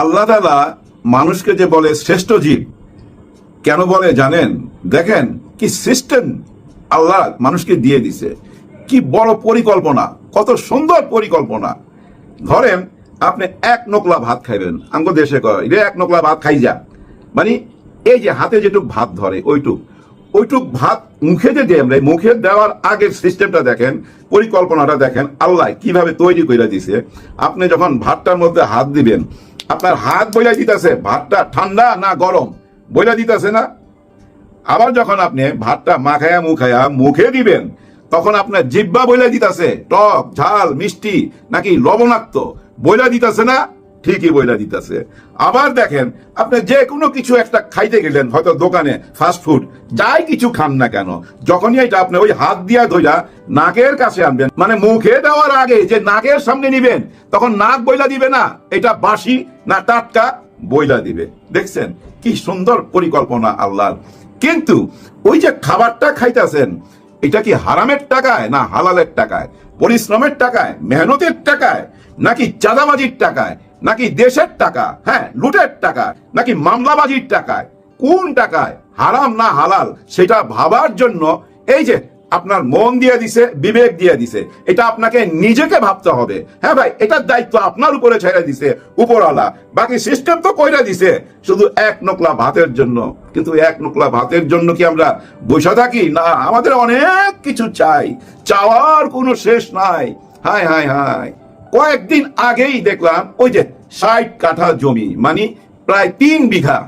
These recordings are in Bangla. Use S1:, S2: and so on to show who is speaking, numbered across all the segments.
S1: আল্লাহ তালা মানুষকে যে বলে শ্রেষ্ঠ জীব, কেন বলে জানেন? দেখেন কি সিস্টেম আল্লাহ মানুষকে দিয়ে দিছে। কি বড় পরিকল্পনা, কত সুন্দর পরিকল্পনা। ধরেন আপনি এক নোকলা ভাত খাইবেন আমগো দেশে কয় এক নোকলা ভাত খাই যা। মানে এই যে হাতে যেটুক ভাত ধরে, ওইটুক। ওইটুক ভাত মুখে যে দিয়ে মুখে দেওয়ার আগের সিস্টেমটা দেখেন, পরিকল্পনাটা দেখেন, আল্লাহ কীভাবে তৈরি করে দিছে। আপনি যখন ভাতটার মধ্যে হাত দিবেন আপনার হাত বইলা দিতেছে, ভাতটা ঠান্ডা না গরম? বইলা দিতেছে না? আবার যখন আপনি ভাতটা মাখায়া মুখায়া মুখে দিবেন, তখন আপনার জিব্বা বইলা দিতেছে, টক, ঝাল, মিষ্টি, নাকি লবণাক্ত, বইলা দিতেছে না? ঠিকই বইলা দিতেছে। আবার দেখেন, আপনি যে কোনো কিছু একটা খাইতে গেলেন, হয়তো দোকানে ফাস্ট ফুড যাই কিছু খান না কেন, যখনই এটা আপনি ওই হাত দিয়া ধইরা নাকের কাছে আনবেন মানে মুখে দেওয়ার আগে যে নাকের সামনে নিবেন, তখন নাক বইলা দিবে না, এটা বাসি না টাটকা বইলা দিবে। দেখছেন? কি সুন্দর পরিকল্পনা আল্লাহর কিন্তু ওই যে খাবারটা খাইতেছেন, এটা কি হারামের টাকায় না হালালের টাকায়? পরিশ্রমের টাকায়? মেহনতের টাকায়? নাকি চাঁদাবাজির টাকায়? নাকি দেশের টাকা? হ্যাঁ লুটের টাকা। নাকি মামলাবাজির টাকায়? কোন টাকায়? হারাম না হালাল? সেটা ভাবার জন্য এই যে আপনার মন দিয়ে দিছে, বিবেক দিয়ে দিছে, এটা আপনাকে নিজেকে ভাবতে হবে। হ্যাঁ ভাই, এটার দায়িত্ব আপনার উপরে ছেড়ে দিছে, উপরওয়ালা। বাকি সিস্টেম তো কইরা দিছে, শুধু এক নোকলা ভাতের জন্য। কিন্তু এক নোকলা ভাতের জন্য কি আমরা বসে থাকি? না, আমাদের অনেক কিছু চাই। চাওয়ার কোনো শেষ নাই। হায় হায় হায়। কয়েকদিন আগেই দেখলাম, ওই যে ষাট কাঠা জমি মানে প্রায় তিন বিঘা।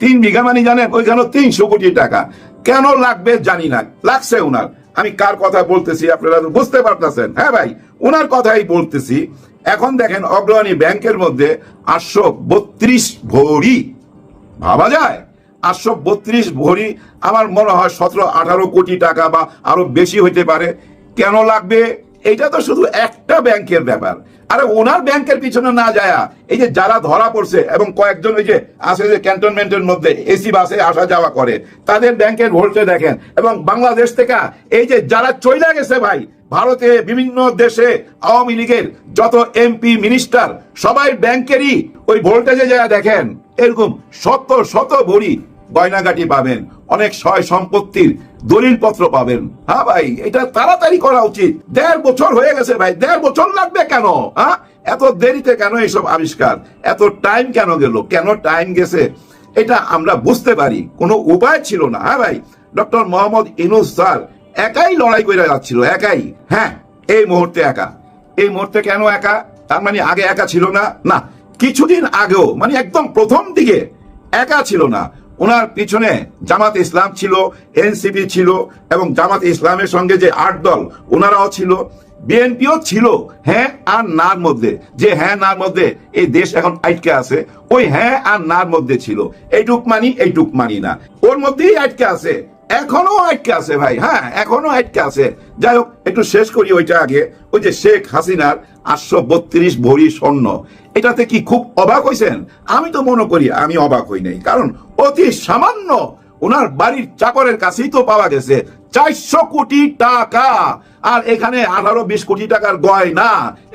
S1: তিন বিঘা মানে জানেন ওইখানে তিনশো কোটি টাকা। কেন লাগবে জানি না, লাগছে ওনার আমি কার কথা বলতেছি আপনারা বুঝতে পারতেছেন। হ্যাঁ ভাই ওনার কথাই বলতেছি। এখন দেখেন অগ্রণী ব্যাংকের মধ্যে আটশো বত্রিশ ভরি। ভাবা যায়? আটশো বত্রিশ ভরি আমার মনে হয় সতেরো আঠারো কোটি টাকা বা আরও বেশি হইতে পারে। কেন লাগবে? এটা তো শুধু একটা ব্যাংকের ব্যাপার। আরে ওনার ব্যাংকের পিছনে না যায়, এই যে যারা ধরা পড়ছে এবং কয়েকজন ওই যে আছে যে ক্যান্টনমেন্টের মধ্যে, এসি বাসে আসা যাওয়া করে, তাদের ব্যাংকের ভোল্টে দেখেন। এবং বাংলাদেশ থেকে এই যে যারা চইলা গেছে ভাই, ভারতে বিভিন্ন দেশে আওয়ামী লীগের যত এমপি, মিনিস্টার, সবাই ব্যাংকেরই ওই ভোল্টেজে যা দেখেন। এরকম শত শত ভরি গয়নাগাটি পাবেন। অনেক সয় সম্পত্তির দলিল পত্র পাবেন। হ্যাঁ ভাই, এটা তাড়াতাড়ি করা উচিত। দেড় বছর হয়ে গেছে ভাই, দেড় বছর লাগবে কেন? হ্যাঁ? এত দেরিতে কেন এইসব আবিষ্কার? এত টাইম কেন গেল? কেন টাইম গেছে? এটা আমরা বুঝতে পারি। কোনো উপায় ছিল না। হ্যাঁ ভাই ডক্টর মোহাম্মদ ইনুস স্যার একাই লড়াই করে যাচ্ছিল, একাই। হ্যাঁ এই মুহূর্তে একা। এই মুহূর্তে কেন একা? তার মানে আগে একা ছিল না? না, কিছুদিন আগেও মানে একদম প্রথম দিকে একা ছিল না। ওনার পিছনে জামাত ইসলাম ছিল, এনসিপি ছিল এবং জামাত ইসলামের সঙ্গে যে আট দল, ওনারাও ছিল। বিএনপিও ছিল হ্যাঁ আর নার মধ্যে। যে হ্যাঁ নার মধ্যে এই দেশ এখন আটকে আছে, ওই হ্যাঁ আর নার মধ্যে ছিল। এইটুক মানি এইটুক মানি না। ওর মধ্যেই আটকে আছে। এখনও আটকে আছে ভাই হ্যাঁ এখনও আটকে আছে। যাই হোক, একটু শেষ করি ওইটা আগে। ওই যে শেখ হাসিনার আটশো বত্রিশ ভরি স্বর্ণ। এটাতে কি খুব অবাক হয়েছেন আমি তো মনে করি আমি অবাক হই নাই, কারণ অতি সামান্য ওনার বাড়ির চাকরের কাছেই তো পাওয়া গেছে চারশো কোটি টাকা। আর এখানে আঠারো বিশ কোটি টাকার গয়না,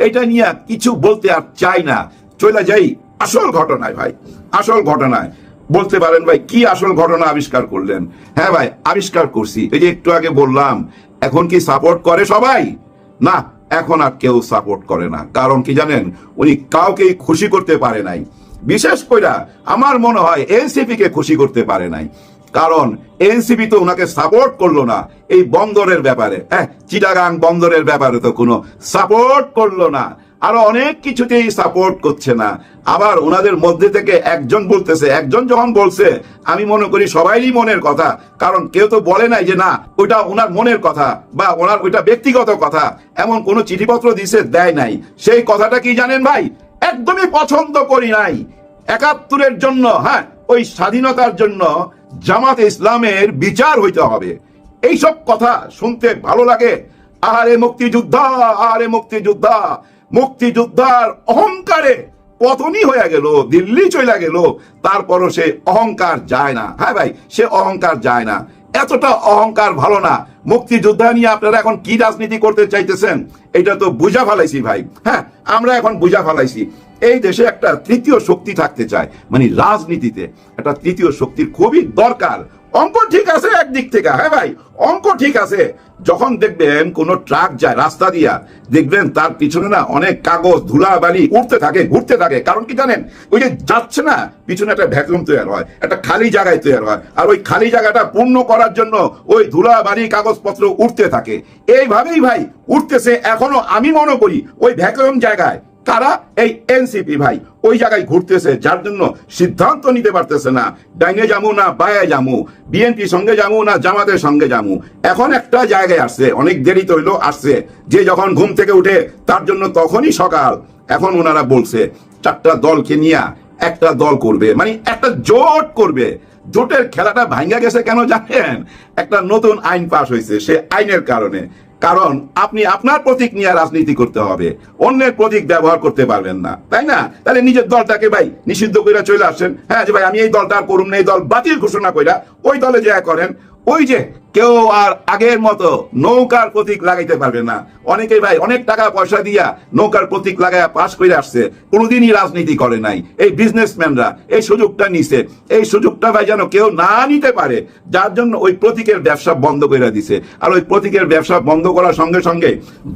S1: এটা নিয়ে কিছু বলতে আর চাই না। চলে যাই আসল ঘটনায় ভাই, আসল ঘটনায়। বলতে পারেন ভাই, কি আসল ঘটনা আবিষ্কার করলেন? হ্যাঁ ভাই, আবিষ্কার করছি। এই যে একটু আগে বললাম, এখন কি সাপোর্ট করে সবাই? না এখন আর কেউ সাপোর্ট করে না। কারণ কি জানেন? উনি কাউকেই খুশি করতে পারে নাই। বিশেষ করে আমার মনে হয় এনসিপি কে খুশি করতে পারে নাই। কারণ এনসিপি তো ওনাকে সাপোর্ট করল না এই বন্দরের ব্যাপারে। হ্যাঁ চিটাগাং বন্দরের ব্যাপারে তো কোনো সাপোর্ট করল না। আরও অনেক কিছুতেই সাপোর্ট করছে না। আবার ওনাদের মধ্যে থেকে একজন বলতেছে, একজন যখন বলছে, আমি মনে করি সবাইরই মনের কথা, কারণ কেউ তো বলে নাই যে না, ওইটা ওনার মনের কথা বা ওনার ওইটা ব্যক্তিগত কথা, এমন কোনো চিঠিপত্র দিছে, দেয় নাই। সেই কথাটা কি জানেন ভাই? একদমই পছন্দ করি নাই। একাত্তরের জন্য হ্যাঁ ওই স্বাধীনতার জন্য জামাত ইসলামের বিচার হইতে হবে। এইসব কথা শুনতে ভালো লাগে। আরে মুক্তিযোদ্ধা আরে মুক্তিযোদ্ধা। মুক্তিযোদ্ধার অহংকারে পতনই হয়ে গেল, দিল্লি চলে গেল, তারপরও সে অহংকার যায় না। হ্যাঁ ভাই, সে অহংকার যায় না। এতটা অহংকার ভালো না। মুক্তিযোদ্ধা নিয়ে আপনারা এখন কি রাজনীতি করতে চাইতেছেন? এটা তো বুঝা ফেলাইছি ভাই। হ্যাঁ আমরা এখন বুঝা ফেলাইছি। এই দেশে একটা তৃতীয় শক্তি থাকতে চায় মানে রাজনীতিতে। একটা তৃতীয় শক্তির খুবই দরকার। অঙ্ক ঠিক আছে একদিক থেকে হ্যাঁ ভাই? অঙ্ক ঠিক আছে। যখন দেখবেন কোন ট্রাক যায় রাস্তা দিয়া, দেখবেন তার পিছনে না অনেক কাগজ ধুলা বালি উঠতে থাকে, ঘুরতে থাকে। কারণ কি জানেন? ওই যে যাচ্ছে না, পিছনে একটা ভ্যাকুয়াম তৈরি হয়, একটা খালি জায়গায় তৈরি হয়। আর ওই খালি জায়গাটা পূর্ণ করার জন্য ওই ধুলা বালি কাগজপত্র উঠতে থাকে। এইভাবেই ভাই উঠতেছে এখনও আমি মনে করি ওই ভ্যাকুয়াম জায়গায় তারা এই এনসিপি ভাই ওই জায়গায় ঘুরতেছে, যার জন্য সিদ্ধান্ত নিতে পারতেছে না। ডাইনে যামু না বায়ে যামু, বিএনপি সঙ্গে যামু না জামাতের সঙ্গে যামু। এখন একটা জায়গায় আসছে, অনেক দেরি তৈল আসছে। যে যখন ঘুম থেকে উঠে, তার জন্য তখনই সকাল। এখন ওনারা বলছে, চারটা দলকে নিয়ে একটা দল করবে। মানে একটা জোট করবে। জোটের খেলাটা ভাঙ্গা গেছে কেন জানেন? একটা নতুন আইন পাশ হয়েছে সে আইনের কারণে। কারণ আপনি আপনার প্রতীক নিয়ে রাজনীতি করতে হবে। অন্যের প্রতীক ব্যবহার করতে পারবেন না। তাই না? তাহলে নিজের দলটাকে ভাই নিষিদ্ধ করে চলে আসছেন। হ্যাঁ যে ভাই, আমি এই দলটা আর করুন না, এই দল বাতিল ঘোষণা কইরা ওই দলে যা করেন, ওই যে কেউ আর আগের মতো নৌকার প্রতীক লাগাইতে পারবে না। অনেকেই ভাই অনেক টাকা পয়সা দিয়া নৌকার প্রতীক লাগাইয়া পাশ করে আসছে। কোনোদিনই রাজনীতি করে নাই। এই বিজনেসম্যানরা এই সুযোগটা নিছে। এই সুযোগটা ভাই যেন কেউ না নিতে পারে, যার জন্য ওই প্রতীকের ব্যবসা বন্ধ করে দিছে। আর ওই প্রতীকের ব্যবসা বন্ধ করার সঙ্গে সঙ্গে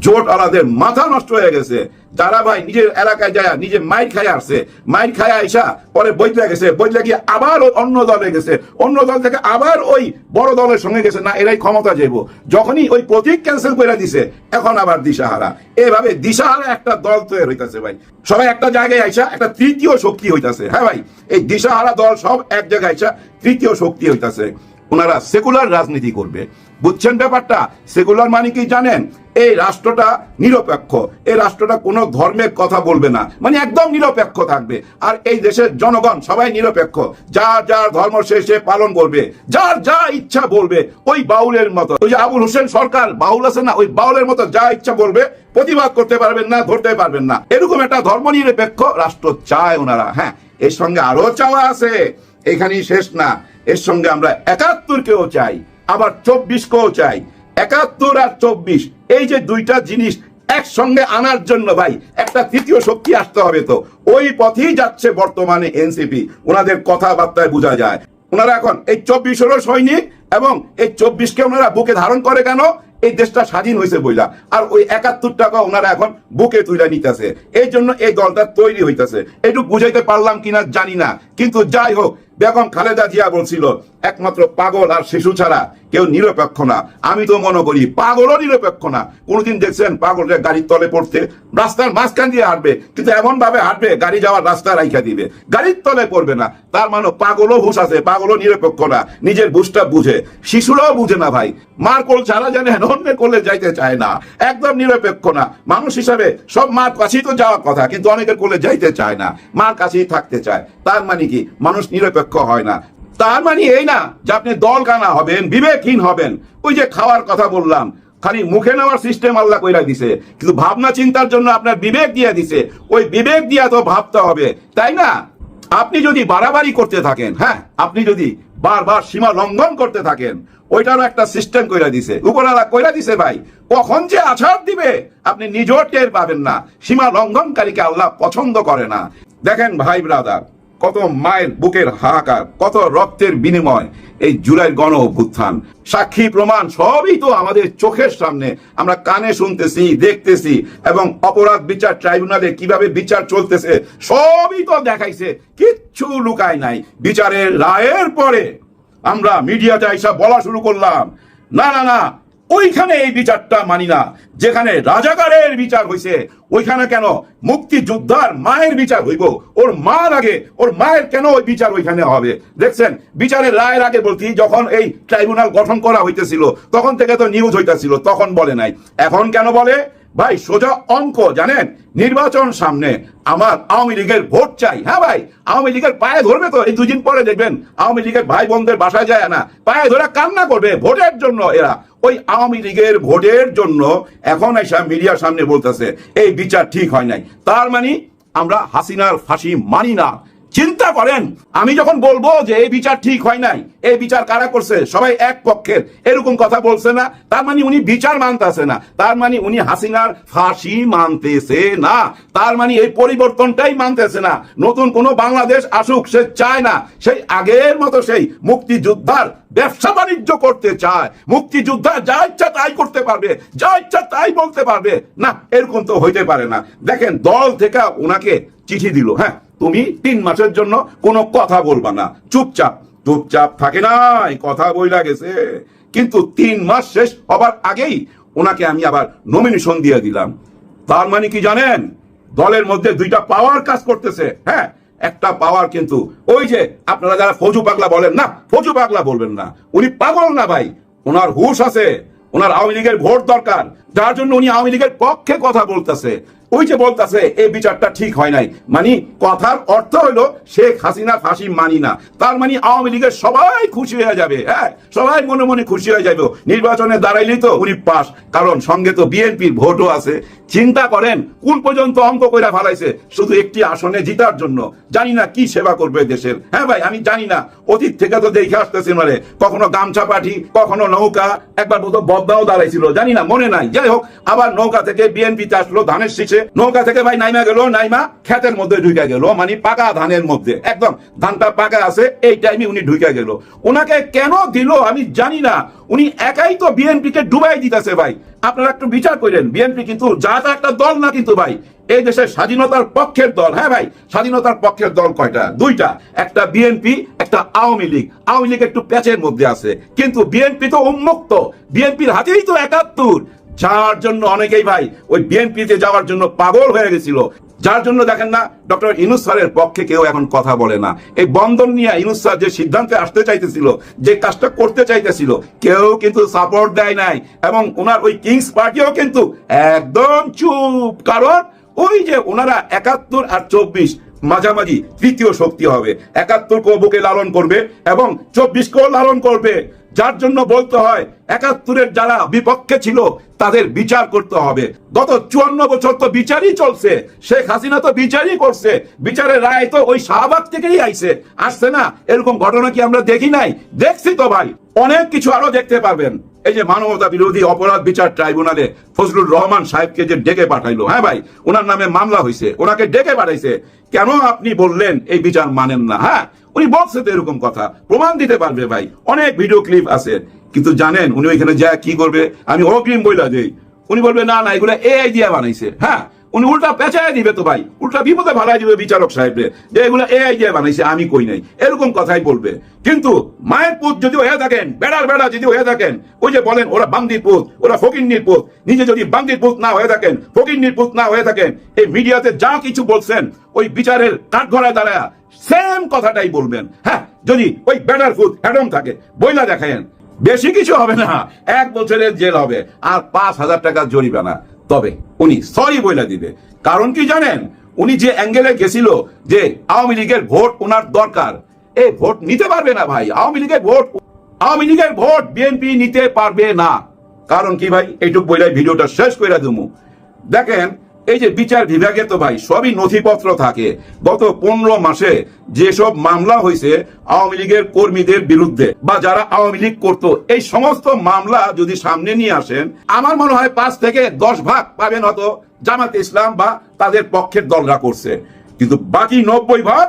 S1: জোট আলাদের মাথা নষ্ট হয়ে গেছে। যারা ভাই নিজের এলাকায় যায় নিজে মাইর খায় আসছে, মাইর খায় আইসা পরে বইতে গেছে। বইতে গিয়ে আবার অন্য দলে গেছে। অন্য দল থেকে আবার ওই বড় দলের সঙ্গে গেছে। না এরাই ক্ষমতা যাইব। যখনই ওই প্রতীক ক্যান্সেল করে দিছে, এখন আবার দিশাহারা। এভাবে দিশাহারা একটা দল তৈরি হইতাছে ভাই। সবাই একটা জায়গায় আইসা একটা তৃতীয় শক্তি হইতাছে হ্যাঁ ভাই? এই দিশাহারা দল সব এক জায়গায় আইসা তৃতীয় শক্তি হইতাছে। ওনারা সেকুলার রাজনীতি করবে। বুঝছেন ব্যাপারটা? সেকুলার মানে কি জানেন? এই রাষ্ট্রটা নিরপেক্ষ। এই রাষ্ট্রটা কোনো ধর্মের কথা বলবে না। মানে একদম নিরপেক্ষ থাকবে। আর এই দেশের জনগণ সবাই নিরপেক্ষ। যার যার ধর্ম সে সে পালন করবে। যার, যা ইচ্ছা বলবে, ওই বাউলের মতো। ওই যে আবুল হোসেন সরকার, বাউল আছে না, ওই বাউলের মতো যা ইচ্ছা বলবে, প্রতিবাদ করতে পারবেন না, ধরতে পারবেন না। এরকম একটা ধর্ম নিরপেক্ষ রাষ্ট্র চায় ওনারা। হ্যাঁ এর সঙ্গে আরও চাওয়া আছে। এখানেই শেষ না। এর সঙ্গে আমরা একাত্তর একাত্তরকেও চাই। আবার চব্বিশকেও চাই। একাত্তর আর চব্বিশ, এই যে দুইটা জিনিস একসঙ্গে আনার জন্য ভাই, একটা তৃতীয় শক্তি আসতে হবে তো। ওই পথেই যাচ্ছে বর্তমানে এনসিপি। ওনাদের কথাবার্তায় বোঝা যায়। ওনারা এখন এই চব্বিশ হলো সৈনিক এবং এই চব্বিশকে ওনারা বুকে ধারণ করে কেন? এই দেশটা স্বাধীন হয়েছে বইলা। আর ওই একাত্তর টাকা ওনারা এখন বুকে তুলে নিতেছে। এই জন্য এই দলটা তৈরি হইতেছে। একটু বুঝাইতে পারলাম কিনা জানি না। কিন্তু যাই হোক বেগম খালেদা জিয়া বলছিল, একমাত্র পাগল আর শিশু ছাড়া কেউ নিরপেক্ষ না। আমি তো মনে করি পাগলও নিরপেক্ষ না। কোনোদিন দেখছেন পাগলরে গাড়ির তলে পড়তে, রাস্তার মাঝখান দিয়ে হাঁটবে, কিন্তু এমন ভাবে হাঁটবে গাড়ি যাওয়ার রাস্তা রাইখা দিবে। গাড়ির তলে পড়বে না। তার মানে পাগলও ঘুষ আছে, পাগলও নিরপেক্ষ না। নিজের ঘুষটা বুঝে। শিশুরাও বুঝে না ভাই। মার কোল ছাড়া জানে অন্যের কোলে যাইতে চায় না। একদম নিরপেক্ষ না। মানুষ হিসাবে সব মার কাছেই তো যাওয়ার কথা, কিন্তু অনেকের কোলে যাইতে চায় না। মার কাছেই থাকতে চায়। তার মানে কি? মানুষ নিরপেক্ষ হয় না। তার মানে এই না যে আপনি দল কানা হবেন, বিবেকহীন হবেন। ওই যে খাওয়ার কথা বললাম, খালি মুখে নেওয়ার সিস্টেম আল্লাহ কইরা দিছে। কিন্তু ভাবনা চিন্তার জন্য আপনার বিবেক দিয়ে দিছে। ওই বিবেক দিয়া তো ভাবতে হবে, তাই না? আপনি যদি বাড়াবাড়ি করতে থাকেন হ্যাঁ আপনি যদি বারবার সীমা লঙ্ঘন করতে থাকেন, ওইটারও একটা সিস্টেম কইরা দিছে। উপরালা কইরা দিছে ভাই, কখন যে আছাড় দিবে, আপনি নিজেও টের পাবেন না। সীমা লঙ্ঘনকারীকে আল্লাহ পছন্দ করে না। দেখেন ভাই ব্রাদার কত মায়ের বুকের হাহাকার, কত রক্তের বিনিময় এই জুলাই গণ অভ্যুত্থান সাক্ষী প্রমাণ সবই তো আমাদের চোখের সামনে। আমরা কানে শুনতেছি, দেখতেছি এবং অপরাধ বিচার ট্রাইব্যুনালে কীভাবে বিচার চলতেছে সবই তো দেখাইছে। কিচ্ছু লুকায় নাই। বিচারের রায়ের পরে আমরা মিডিয়াতে এসব বলা শুরু করলাম। না না না ওইখানে এই বিচারটা মানি না। যেখানে রাজাকারের বিচার হইছে, ওইখানে কেন মুক্তিযোদ্ধার মায়ের বিচার হইব? ওর মার আগে, ওর মায়ের কেন ওই বিচার ওইখানে হবে? দেখছেন, বিচারের রায়ের আগে বলছি, যখন এই ট্রাইব্যুনাল গঠন করা হইতেছিল, তখন থেকে তো নিউজ হইতেছিল, তখন বলে নাই। এখন কেন বলে? ভাই, সোজা অঙ্ক, জানেন? নির্বাচন সামনে আমার আওয়ামী লীগের ভোট চাই। হ্যাঁ ভাই, আওয়ামী লীগের পায়ে ধরবে তো, এই দুদিন পরে দেখবেন আওয়ামী লীগের ভাই বোনদের বাসায় যায় না। পায়ে ধরে কান্না করবে ভোটের জন্য এরা। ওই আওয়ামী লীগের ভোটের জন্য এখন এসা মিডিয়ার সামনে বলতেছে, এই বিচার ঠিক হয় নাই। তার মানে আমরা হাসিনার ফাঁসি মানি না। চিন্তা করেন, আমি যখন বলব যে এই বিচার ঠিক হয় নাই, এই বিচার কারা করছে, সবাই এক পক্ষের, এরকম কথা বলছে না, তার মানে উনি বিচার মানতেছে না, তার মানে উনি হাসিনার ফাঁসি মানতেছে না, তার মানে এই পরিবর্তনটাই মানতেছে না, নতুন কোন বাংলাদেশ আসুক, সে চায় না, সেই আগের মতো সেই মুক্তিযোদ্ধার ব্যবসা বাণিজ্য করতে চায়, মুক্তিযোদ্ধা যা ইচ্ছা তাই করতে পারবে, যা ইচ্ছা তাই বলতে পারবে, না, এরকম তো হইতে পারে না। দেখেন, দল থেকে ওনাকে চিঠি দিল হ্যাঁ তুমি তিন মাসের জন্য কোনো কথা বলবা না। চুপচাপ চুপচাপ থাকে নাই, কথা বইলা গেছে। কিন্তু তিন মাস শেষ হবার আগেই ওনাকে আমি আবার নমিনেশন দিয়ে দিলাম। তার মানে কি জানেন? দলের মধ্যে দুইটা পাওয়ার কাজ করতেছে। হ্যাঁ একটা পাওয়ার কিন্তু ওই যে আপনারা যারা ফজু পাগলা বলেন না, ফজু পাগলা বলবেন না। উনি পাগল না ভাই, ওনার হুশ আছে, ওনার আওয়ামী লীগের ভোট দরকার। যার জন্য উনি আওয়ামী লীগের পক্ষে কথা বলতেছে। ওই যে বলতেছে এই বিচারটা ঠিক হয় নাই। মানে কথার অর্থ হলো, শেখ হাসিনা ফাঁসি মানি না। তার মানে আওয়ামী লীগের সবাই খুশি হয়ে যাবে হ্যাঁ? সবাই মনে মনে খুশি হয়ে যাবে। নির্বাচনে দাঁড়াইলেই তো উনি পাস, কারণ সঙ্গে তো বিএনপির ভোটও আছে। চিন্তা করেন, কোন পর্যন্ত অঙ্ক কইরা ফালাইছে? শুধু একটি আসনে জিতার জন্য। জানি না কি সেবা করবে দেশের। হ্যাঁ ভাই, আমি জানি না। অতীত থেকে তো দেখে আসতেছি মানে। কখনো গামছা পাঠি কখনো নৌকা, একবার বোধ বদনাও দাঁড়াইছিল। জানি না, মনে নাই। যাই হোক, আবার নৌকা থেকে বিএনপিতে আসলো ধানের শীষে। নৌকা থেকে ভাই নাইমা গেল, নাইমা ক্ষেতের মধ্যে ঢুকে গেল মানে পাকা ধানের মধ্যে। একদম, ধানটা পাকা আছে, এই টাইমে উনি ঢুকে গেল। ওনাকে কেন দিল আমি জানি না। উনি একাই তো বিএনপি কে ডুবাই দিতেছে ভাই। আপনারা একটু বিচার করেন। বিএনপি কিন্তু যা তা একটা দল না কিন্তু ভাই, এই দেশের স্বাধীনতার পক্ষের দল। হ্যাঁ ভাই, স্বাধীনতার পক্ষের দল কয়টা? দুইটা। একটা বিএনপি একটা আওয়ামী লীগ। আওয়ামী লীগ একটু প্যাচের মধ্যে আছে। কিন্তু বিএনপি তো উন্মুক্ত। বিএনপির হাতেই তো একাত্তর। যাওয়ার জন্য অনেকেই ভাই, ওই বিএনপিতে যাওয়ার জন্য পাগল হয়ে গেছিল। যার জন্য দেখেন না, ডক্টর ইনুস স্যারের পক্ষে কেউ এখন কথা বলে না। এই বন্ধন নিয়ে ইনুস স্যার যে সিদ্ধান্তে আসতে চাইতেছিল, যে কাজটা করতে চাইতেছিল, কেউ কিন্তু সাপোর্ট দেয় নাই এবং ওনার ওই কিংস পার্টিও কিন্তু একদম চুপ। কারণ ওই যে ওনারা একাত্তর আর চব্বিশ মাঝামাঝি তৃতীয় শক্তি হবে। একাত্তর কো বুকে লালন করবে এবং চব্বিশ কেও লালন করবে। যার জন্য বলতে হয়, একাত্তরের যারা বিপক্ষে ছিল, তাদের বিচার করতে হবে। গত চুয়ান্ন বছর তো বিচারই চলছে। শেখ হাসিনা তো বিচারই করছে। বিচারের রায় তো ওই শাহবাগ থেকেই আইছে। আসছে না? এরকম ঘটনা কি আমরা দেখি নাই? দেখছি তো ভাই। অনেক কিছু আরও দেখতে পারবেন। এই যে মানবতা বিরোধী অপরাধ বিচার ট্রাইব্যুনালে ফজলুর রহমান সাহেবকে যে ডেকে পাঠাইলো হ্যাঁ ভাই? ওনার নামে মামলা হয়েছে ওনাকে ডেকে পাঠাইছে। কেন আপনি বললেন এই বিচার মানেন না হ্যাঁ? উনি বলছে তো এরকম কথা। প্রমাণ দিতে পারবে ভাই। অনেক ভিডিও ক্লিপ আছে। কিন্তু জানেন, উনি ওইখানে যা কি করবে? আমি অগ্রিম বইলা দেই। উনি বলবে, না না, এগুলো এআই দিয়ে বানাইছে। হ্যাঁ উনি উল্টা পেঁচায় দিবে তো ভাই। উল্টা বিপদে ভাড়াই দিবে বিচারক সাহেবরে। যে এগুলো এআই দিয়ে বানাইছে, আমি কই নাই। এরকম কথাই বলবে। কিন্তু মায়ের পুত যদি হয়ে থাকেন, বেড়ার বেড়া যদি হয়ে থাকেন, ওই যে বলেন, ওরা বান্দির পুত, ওরা ফকিন্নির পুত, নিজে যদি বান্দির পুত না হয়ে থাকেন, ফকিন্নির পুত না হয়ে থাকেন, এই মিডিয়াতে যা কিছু বলছেন, ওই বিচারের কাঠঘরায় দাঁড়ায় সেম কথাটাই বলবেন। হ্যাঁ যদি ওই বেড়ার পুত হ্যাডম থাকে, বইলা দেখেন বেশি কিছু হবে না। এক বছরের জেল হবে। আর পাঁচ হাজার টাকা জরিমানা। তবে উনি সরি বইলা দিবে। কারণ কি জানেন? উনি যে অ্যাঙ্গেলে গেছিল যে আওয়ামী লীগের ভোট ওনার দরকার এই ভোট নিতে পারবে না ভাই। আওয়ামী লীগের ভোট, আওয়ামী লীগের ভোট বিএনপি নিতে পারবে না। কারণ কি ভাই? এইটুক বইলাই ভিডিওটা শেষ করে দেবো দেখেন এই যে বিচার বিভাগে তো ভাই সবই নথিপত্র থাকে। গত পনেরো মাসে যেসব মামলা হয়েছে আওয়ামী লীগের কর্মীদের বিরুদ্ধে বা যারা আওয়ামী লীগ করতো, এই সমস্ত মামলা যদি সামনে নিয়ে আসেন, আমার মনে হয় পাঁচ থেকে দশ ভাগ পাবেন হয়তো জামাত ইসলাম বা তাদের পক্ষের দলরা করছে। কিন্তু বাকি নব্বই ভাগ,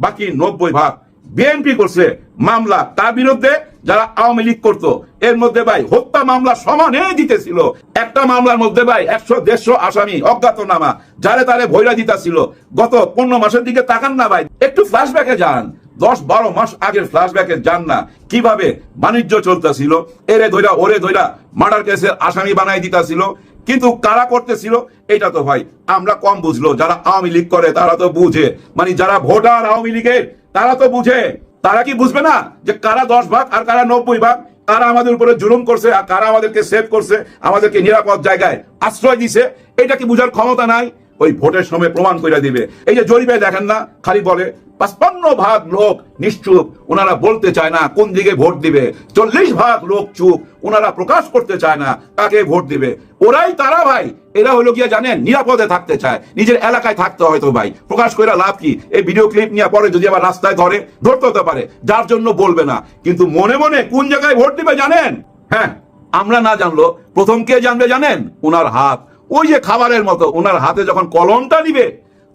S1: বাকি নব্বই ভাগ বিএনপি করছে মামলা। তার বিরুদ্ধে যারা আওয়ামী লীগ করতো, এর মধ্যে ভাই হত্যা মামলা সমানে দিতেছিল একটা মামলার মধ্যে ভাই একশো দেড়শো আসামি অজ্ঞাতনামা, যারে তারে ভৈরা দিতেছিল। গত পনেরো মাসের দিকে তাকান না ভাই, একটু ফ্ল্যাশব্যাকে যান। দশ বারো মাস আগের ফ্ল্যাশব্যাকে যান না। কীভাবে বাণিজ্য চলতেছিল? এরে ধৈরা ওরে ধৈরা মার্ডার কেসের আসামি বানাই দিতেছিল। কিন্তু কারা করতেছিল? এটা তো ভাই আমরা কম বুঝলো। যারা আওয়ামী লীগ করে তারা তো বুঝে। মানে যারা ভোটার আওয়ামী লীগের, তারা তো বুঝে। তারা কি বুঝবে না যে কারা দশ ভাগ আর কারা নব্বই ভাগ? কারা আমাদের উপরে জুলুম করছে আর কারা আমাদেরকে সেভ করছে? আমাদেরকে নিরাপদ জায়গায় আশ্রয় দিছে? এটা কি বুঝার ক্ষমতা নাই? ওই ভোটের সময় প্রমাণ করে দিবে। এই যে জরিপে দেখেন না, খালি বলে, পাঁচপান্ন ভাগ লোক নিশ্চুপ ওনারা বলতে চায় না কোন দিকে ভোট দিবে। চল্লিশ ভাগ লোক চুপ ওনারা প্রকাশ করতে চায় না কাকে ভোট দিবে। ওরাই তারা ভাই। এরা হলো গিয়ে জানেন, নিরাপদে থাকতে চায়। নিজের এলাকায় থাকতে হয়তো ভাই। প্রকাশ করে লাভ কি? এই ভিডিও ক্লিপ নিয়ে পরে যদি আবার রাস্তায় ধরে, ধরতে হতে পারে। যার জন্য বলবে না। কিন্তু মনে মনে কোন জায়গায় ভোট দিবে জানেন? হ্যাঁ আমরা না জানলো। প্রথম কে জানবে জানেন? ওনার হাত। ওই যে খাবারের মতো ওনার হাতে যখন কলমটা নিবে,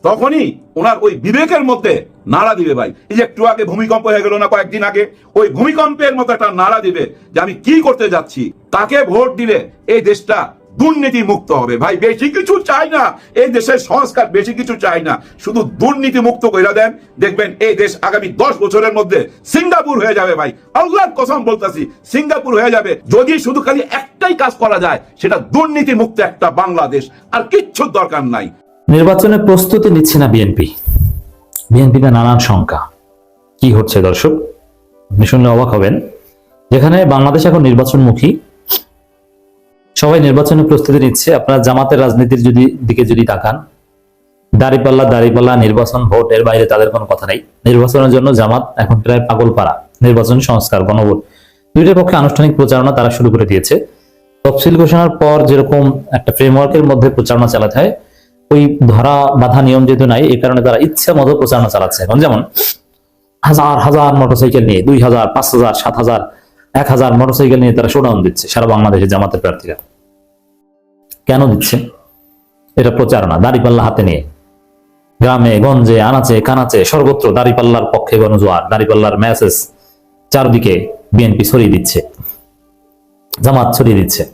S1: তখনই ওনার ওই বিবেকের মধ্যে নাড়া দিবে ভাই। এই যে একটু আগে ভূমিকম্প হয়ে গেল না কয়েকদিন আগে, ওই ভূমিকম্পের মতো একটা নাড়া দিবে যে আমি কি করতে যাচ্ছি তাকে ভোট দিলে এই দেশটা দুর্নীতি মুক্ত হবে। ভাই, বেশি কিছু চাই না। এই দেশের সংস্কার বেশি কিছু চাই না। শুধু দুর্নীতি মুক্ত করে দেন। দেখবেন এই দেশ আগামী দশ বছরের মধ্যে সিঙ্গাপুর হয়ে যাবে ভাই। আল্লাহর কসম বলতেছি, সিঙ্গাপুর হয়ে যাবে। যদি শুধু খালি একটাই কাজ করা যায়, সেটা দুর্নীতি মুক্ত একটা বাংলাদেশ। আর কিচ্ছু দরকার নাই।
S2: নির্বাচনের প্রস্তুতি নিচ্ছে না বিএনপি। বিএনপিতে নানান শঙ্কা। কি হচ্ছে দর্শক? আপনি শুনলে অবাক হবেন। যেখানে বাংলাদেশ এখন নির্বাচনমুখী সবাই নির্বাচনের প্রস্তুতি নিচ্ছে। আপনারা জামাতের রাজনীতির যদি দিকে যদি তাকান, দাড়িপাল্লা দাড়িপাল্লা, নির্বাচন ভোট, এর বাইরে তাদের কোনো কথা নেই। নির্বাচনের জন্য জামাত এখন প্রায় পাগল পাড়া নির্বাচন সংস্কার, গণভোট। দুইটার পক্ষে আনুষ্ঠানিক প্রচারণা তারা শুরু করে দিয়েছে। তফসিল ঘোষণার পর যেরকম একটা ফ্রেমওয়ার্কের মধ্যে প্রচারণা চালাতে হয়, ওই ধরা বাধা নিয়ম যেহেতু নাই এই কারণে তারা ইচ্ছা মতো প্রচারণা চালাচ্ছে। এখন যেমন হাজার হাজার মোটরসাইকেল নিয়ে দুই হাজার, পাঁচ হাজার, সাত হাজার এক হাজার মোটরসাইকেল নিয়ে তারা শোডাউন দিচ্ছে সারা বাংলাদেশে জামাতের প্রার্থীরা। কেন দিচ্ছে? এটা প্রচারণা দাড়িপাল্লা হাতে নিয়ে। গ্রামে, গঞ্জে, আনাচে, কানাচে, সর্বত্র দাড়িপাল্লার পক্ষে গণজোয়ার, দাড়িপাল্লার মেসেজ চারদিকে বিএনপি ছড়িয়ে দিচ্ছে। জামাত ছড়িয়ে দিচ্ছে।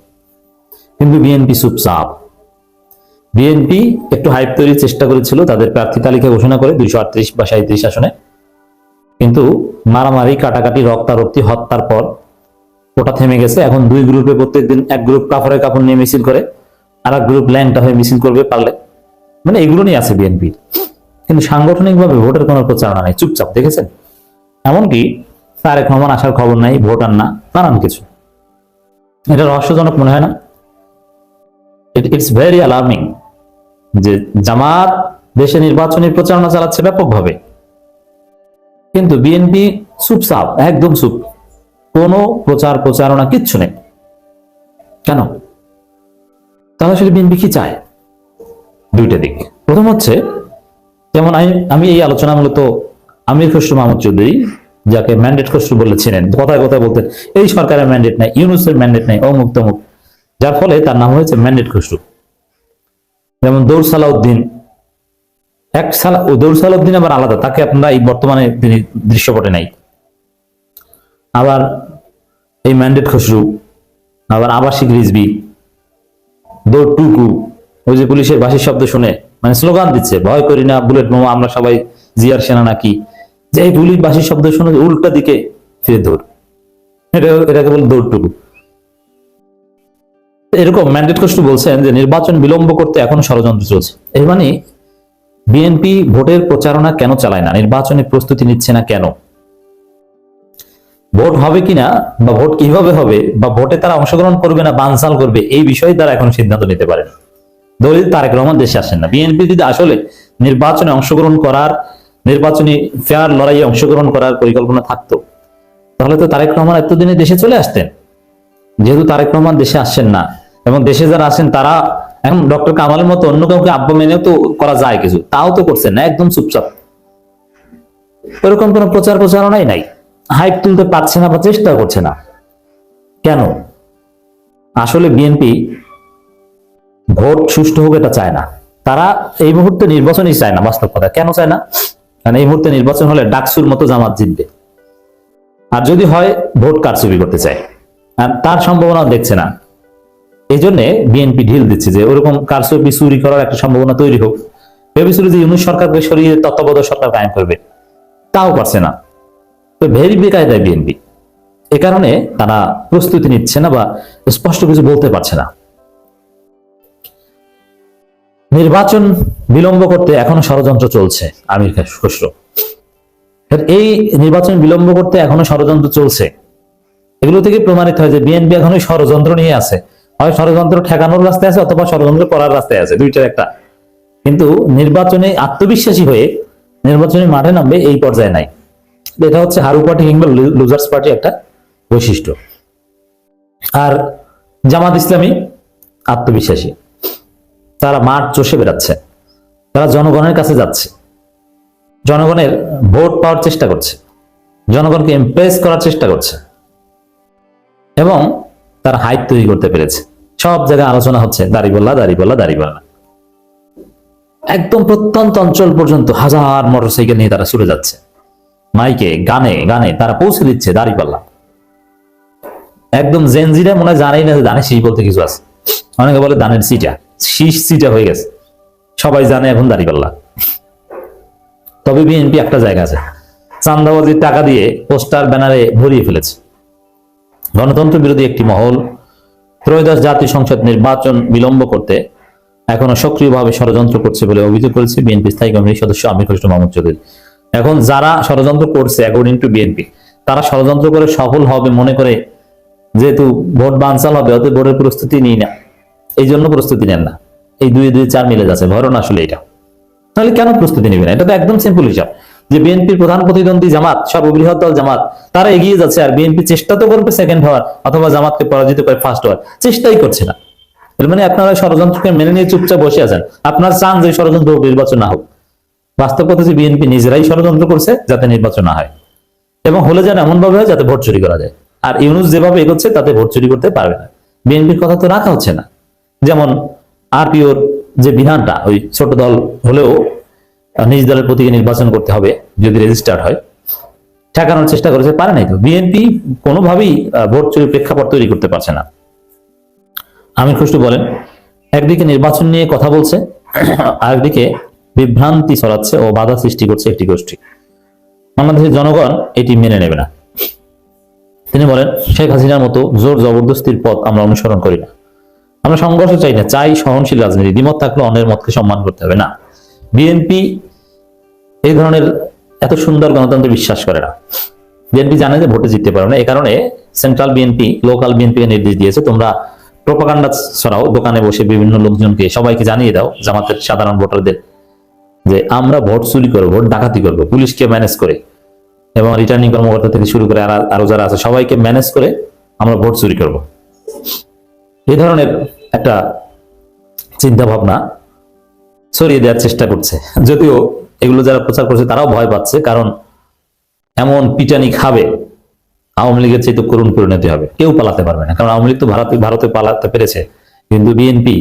S2: কিন্তু বিএনপি চুপচাপ। বিএনপি একটু হাইপ তৈরির চেষ্টা করেছিল, তাদের প্রার্থী তালিকা ঘোষণা করে দুইশো আটত্রিশ বা সাঁত্রিশ আসনে। কিন্তু মারামারি, কাটাকাটি, রক্তারক্তি, হত্যার পর ওটা থেমে গেছে। এখন দুই গ্রুপে প্রত্যেকদিন এক গ্রুপ কাপড়ে কাপড় নিয়ে মিছিল করে আর এক গ্রুপ ল্যাংটা হয়ে মিছিল করবে পারলে। মানে এগুলো নিয়ে আছে বিএনপি। কিন্তু সাংগঠনিকভাবে ভোটের কোনো প্রচারণা নেই। চুপচাপ, দেখেছেন? এমনকি তারেক রহমান আসার খবর নাই ভোটার না, নানান কিছু। এটা রহস্যজনক মনে হয় না? ইটস ভেরি অ্যালার্মিং যে জামাত দেশে নির্বাচনী প্রচারণা চালাচ্ছে ব্যাপকভাবে। কিন্তু বিএনপি চুপচাপ, একদম চুপ। কোনো প্রচার প্রচারণা কিচ্ছু নেই। কেন? তাহলে আসলে বিএনপি কি চায়? দুইটা দিক। প্রথম হচ্ছে, যেমন আমি আমি এই আলোচনা মূলত আমির খসরু মাহমুদ চৌধুরী যাকে ম্যান্ডেট খসরু বলেছিলেন কথায় কথায় বলতেন, এই সরকারের ম্যান্ডেট নাই, ইউনুসের ম্যান্ডেট নাই, অমুক তমুক। যার ফলে তার নাম হয়েছে ম্যান্ডেট খসরু। যেমন দৌড় সালাউদ্দিন, এক সালা দৌড় সালাউদ্দিন আবার আলাদা, তাকে আপনারা এই বর্তমানে তিনি দৃশ্যপটে নাই। আবার এই ম্যান্ডেট খসরু, আবার আবাসিক রিজবি দৌড় টুকু ওই যে পুলিশের বাসির শব্দ শুনে মানে স্লোগান দিচ্ছে, ভয় করি না বুলেট বোমা আমরা সবাই জিয়ার সেনা নাকি? যে এই পুলিশ বাসির শব্দ শুনে উল্টা দিকে ফিরে দৌড়। এটা এটাকে বলে দৌড়টুকু এরকম ম্যান্ডেট কষ্ট বলছেন যে নির্বাচন বিলম্ব করতে এখন ষড়যন্ত্র চলছে। এর মানে বিএনপি ভোটের প্রচারণা কেন চালায় না? নির্বাচনে প্রস্তুতি নিচ্ছে না কেন? ভোট হবে কিনা বা ভোট কীভাবে হবে বা ভোটে তারা অংশগ্রহণ করবে না বানসাল করবে, এই বিষয়ে তারা এখন সিদ্ধান্ত নিতে পারেন দলিল তারেক রহমান দেশে আসেন না। বিএনপি যদি আসলে নির্বাচনে অংশগ্রহণ করার, নির্বাচনী ফেয়ার লড়াইয়ে অংশগ্রহণ করার পরিকল্পনা থাকতো, তাহলে তো তারেক রহমান এতদিনে দেশে চলে আসতেন। যেহেতু তারেক রহমান দেশে আসছেন না এবং দেশে যারা আসেন তারা এখন ডক্টর কামালের মতো অন্য কাউকে আব্বা মেনেও তো করা যায় কিছু, তাও তো করছেন না, একদম চুপচাপ। এরকম কোনো প্রচার প্রচারণাই নাই। হাইপ তুলতে পারছে না বা চেষ্টা করছে না। কেন? আসলে বিএনপি ভোট সুষ্ঠু হোক এটা চায় না। তারা এই মুহূর্তে নির্বাচনই চায় না, বাস্তব কথা। কেন চায় না? কারণ এই মুহূর্তে নির্বাচন হলে ডাকসুর মতো জামাত জিতবে। আর যদি হয়, ভোট কারচুপি করতে চায়। আর তার সম্ভাবনা দেখছে না। এই জন্য বিএনপি ঢিল দিচ্ছে যে ওরকম কারচুপি চুরি করার একটা সম্ভাবনা তৈরি হোক। ভেবেছিল যে ইউনুস সরকারকে সরিয়ে তত্ত্বাবধায়ক সরকার কায়েম করবে। তাও পারছে না। তো ভেরি বেকায়দায় বিএনপি এ কারণে তারা প্রস্তুতি নিচ্ছে না বা স্পষ্ট কিছু বলতে পারছে না। নির্বাচন বিলম্ব করতে এখনও ষড়যন্ত্র চলছে, আমির খসরু। এই নির্বাচন বিলম্ব করতে এখনও ষড়যন্ত্র চলছে। এগুলো থেকে প্রমাণিত হয় যে বিএনপি এখনও ষড়যন্ত্র নিয়ে আছে। হয় ষড়যন্ত্র ঠেকানোর রাস্তায় আছে অথবা ষড়যন্ত্র করার রাস্তায় আছে, দুইটার একটা। কিন্তু নির্বাচনে আত্মবিশ্বাসী হয়ে নির্বাচনী মাঠে নামবে এই পর্যায়ে নাই। এটা হচ্ছে হারু পার্টি কিংবা লুজার্স পার্টি একটা বৈশিষ্ট্য। আর জামাত ইসলামী আত্মবিশ্বাসী। তারা মাঠ চষে বেড়াচ্ছে। তারা জনগণের কাছে যাচ্ছে। জনগণের ভোট পাওয়ার চেষ্টা করছে। জনগণকে ইমপ্রেস করার চেষ্টা করছে। এবং তার হাইট তৈরি করতে পেরেছে। সব জায়গায় আলোচনা হচ্ছে দাড়িপাল্লা দাড়িপাল্লা দাড়িপাল্লা একদম প্রত্যন্ত অঞ্চল পর্যন্ত হাজার মোটরসাইকেল নিয়ে তারা ছুটে যাচ্ছে। মাইকে, গানে গানে তারা পৌঁছে দিচ্ছে দাড়িপাল্লা একদম জেনজিরা মনে হয় জানেই না যে দানের শীষ বলতে কিছু আছে। অনেকে বলে দানের সিটা। শীষ সিটা হয়ে গেছে। সবাই জানে এখন দাড়িপাল্লা তবে বিএনপি একটা জায়গা আছে। চান্দাবাজির টাকা দিয়ে পোস্টার, ব্যানারে ভরিয়ে ফেলেছে। গণতন্ত্র বিরোধী একটি মহল, ত্রয়োদশ জাতীয় সংসদ নির্বাচন বিলম্ব করতে এখনও সক্রিয়ভাবে ষড়যন্ত্র করছে বলে অভিযোগ করেছে বিএনপি স্থায়ী কমিটির সদস্য আমির খসরু মাহমুদ চৌধুরী। এখন যারা ষড়যন্ত্র করছে অ্যাকর্ডিং টু বিএনপি তারা ষড়যন্ত্র করে সফল হবে, মনে করে যেহেতু ভোট বানচাল হবে, অতএব ভোটের প্রস্তুতি নিই না। এই জন্য প্রস্তুতি নেন না। এই দুই দুই, চার মিলে যাচ্ছে ভরণ আসলে এটা। তাহলে কেন প্রস্তুতি নেবেন এটা তো একদম সিম্পল হিসাব। যে বিএনপির প্রধান প্রতিদ্বন্দ্বী জামাত, সর্ববৃহৎ দল জামাত, তারা এগিয়ে যাচ্ছে আর বিএনপি চেষ্টা তো করবে সেকেন্ড হওয়ার, অথবা জামাতকে পরাজিত করে ফার্স্ট হওয়ার। চেষ্টাই করছে না। এর মানে আপনারা ষড়যন্ত্রকে মেনে নিয়ে চুপচাপ বসে আছেন। আপনার চান যে ষড়যন্ত্র নির্বাচন না হোক। বাস্তব কথা যে বিএনপি নিজেরাই ষড়যন্ত্র করছে যাতে নির্বাচন না হয়। এবং হলে যেন এমন ভাবে হয় যাতে ভোট চুরি করা যায়। আর ইউনুস যেভাবে এগোচ্ছে, তাতে ভোট চুরি করতে পারবে না। বিএনপির কথা তো রাখা হচ্ছে না। যেমন আরপিওর যে বিধানটা, ওই ছোট দল হলেও নিজ দলের প্রতীকে নির্বাচন করতে হবে যদি রেজিস্টার্ড হয়। ঠেকানোর চেষ্টা করেছে, পারে নাই তো। বিএনপি কোনোভাবেই ভোট চুরির প্রেক্ষাপট তৈরি করতে পারছে না। আমির খুশরু বলেন, একদিকে নির্বাচন নিয়ে কথা বলছে, আরেকদিকে বিভ্রান্তি ছড়াচ্ছে ও বাধা সৃষ্টি করছে একটি গোষ্ঠী। বাংলাদেশের জনগণ এটি মেনে নেবে না। তিনি বলেন, শেখ হাসিনার মতো জোর জবরদস্তির পথ আমরা অনুসরণ করি না। আমরা সংঘর্ষ চাই না, চাই সহনশীল রাজনীতি। দ্বিমত থাকলে অন্যের মতকে সম্মান করতে হবে না। বিএনপি এই ধরনের এত সুন্দর গণতন্ত্রে বিশ্বাস করে না। বিএনপি জানে যে ভোটে জিততে পারবে না। এই কারণে সেন্ট্রাল বিএনপি, লোকাল বিএনপি কে নির্দেশ দিয়েছে, তোমরা প্রোপাগান্ডা ছড়াও, দোকানে বসে বিভিন্ন লোকজনকে সবাইকে জানিয়ে দাও, জামাতের সাধারণ ভোটারদের যে আমরা ভোট চুরি করব, ভোট ডাকাতি করব, পুলিশকে ম্যানেজ করে। এবং রিটার্নিং কর্মকর্তা থেকে শুরু করে আরও যারা আছে, সবাইকে ম্যানেজ করে আমরা ভোট চুরি করব। এই ধরনের একটা চিন্তা ভাবনা ছড়িয়ে দেওয়ার চেষ্টা করছে। যদিও এগুলো যারা প্রচার করছে, তারাও ভয় পাচ্ছে, কারণ এমন পিটানি খাবে, আওয়ামী লীগের চেয়ে তো করুণ পরিণতি হবে। কেউ পালাতে পারবে না, কারণ আওয়ামী লীগ তো ভারতে ভারতে পালাতে পেরেছে। কিন্তু বিএনপি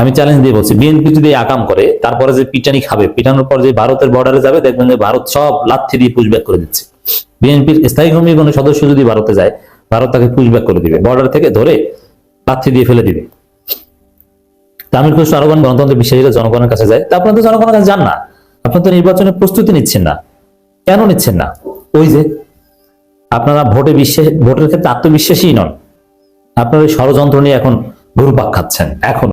S2: আমি চ্যালেঞ্জ দিয়ে বলছি বিএনপি যদি আকাম করে তারপরে যে পিটানি খাবে পিটানোর পর যে ভারতের বর্ডারে যাবে দেখবেন যে ভারত সব লাথি দিয়ে পুশব্যাক করে দিচ্ছে। বিএনপির স্থায়ী কমিটির কোনো সদস্য যদি ভারতে যায় ভারত তাকে পুশব্যাক করে দিবে বর্ডার থেকে ধরে লাথি দিয়ে ফেলে দিবে। তামিল খসরু আরও বলেন, গণতন্ত্র বিশ্বাসীরা জনগণের কাছে যায় তা আপনারা তো জনগণের কাছে যান না। আপনারা তো নির্বাচনের প্রস্তুতি নিচ্ছেন না। কেন নিচ্ছেন না? ওই যে আপনারা ভোটে বিশ্বাস ভোটের ক্ষেত্রে আত্মবিশ্বাসী নন। আপনারা ওই ষড়যন্ত্র নিয়ে এখন ঘুরপাক খাচ্ছেন এখন।